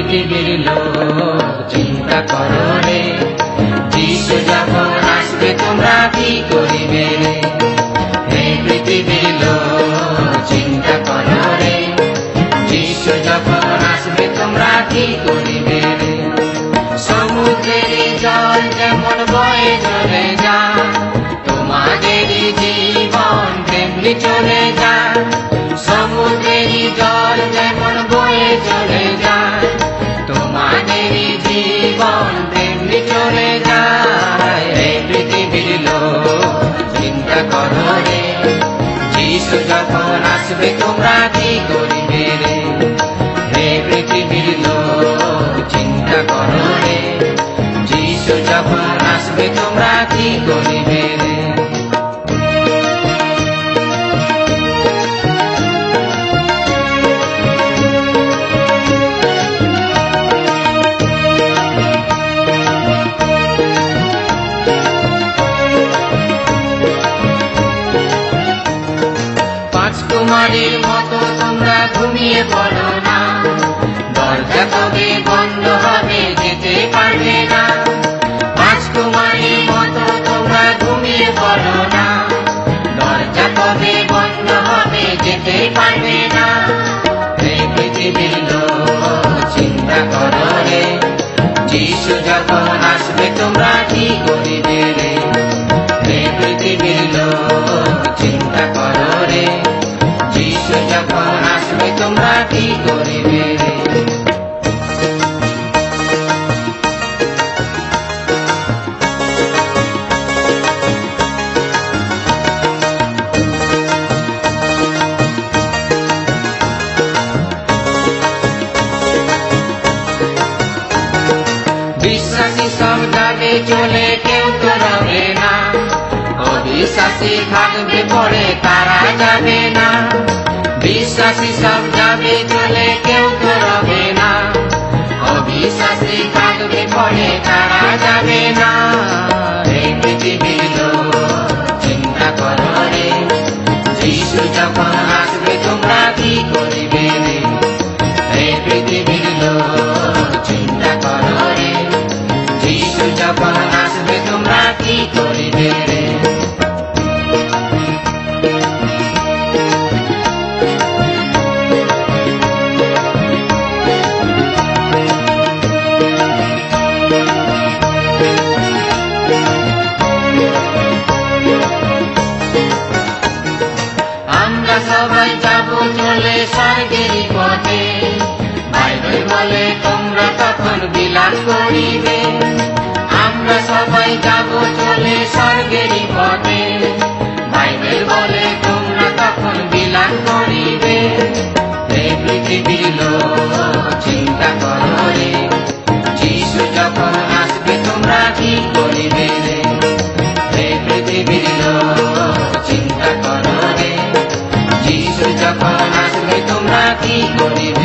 পৃথিবীর লোক, চিন্তা করো রে। যিশু যখন আসবে, তোমরা কি করিবে? হে পৃথিবীর লোক, চিন্তা করো রে। যিশু যখন আসবে, তোমরা কি করিবে? সমুদ্রের জল যেমন বয়ে চলে যা তোমাদের জীবন তেমনি চলে যা যখন আসবে তোমরা কি করিবে রে? হে পৃথিবীর লোক, চিন্তা করো রে। যিশু যখন আসবে তোমরা কি করিবে? কুমারীর মতো তোমরা ঘুমিয়ে পড়ো না। দরজা কবে বন্ধ হবে, যেতে পারবে না। পাঁচ কুমারীর মতো তোমরা ঘুমিয়ে পড়ো না। দরজা কবে বন্ধ হবে, যেতে পারবে না। চিন্তা করো রে। যিশু যখন আসবে, তোমরা কি করিবে রে হে পৃথিবীর চিন্তা করো তোমরা কি করিবে? বিশ্বাসী সব যাবে চলে কেউ তো রবে না। অবিশ্বাসী থাকবে পরে তারা যাবে না। বিশ্বাসী সব যাবে চলে কেউ তো রবে না। অবিশ্বাসী থাকবে পরে তারা যাবে না। চিন্তা করো রে। যিশু যখন আসবে, তোমরা কি করিবে রে? এই স্বর্গের পথে। বাইবেল বলে, তোমরা তখন বিলাস করিবে। আমরা সবাই যাব চলে স্বর্গের পথে। বাইবেল বলে, তোমরা তখন বিলাস করিবে। হে পৃথিবীর চিন্তা করো রে। যিশু যখন আসবে, তোমরা কি করিবে রে? পৃথিবীর লোক Ati Gurdiva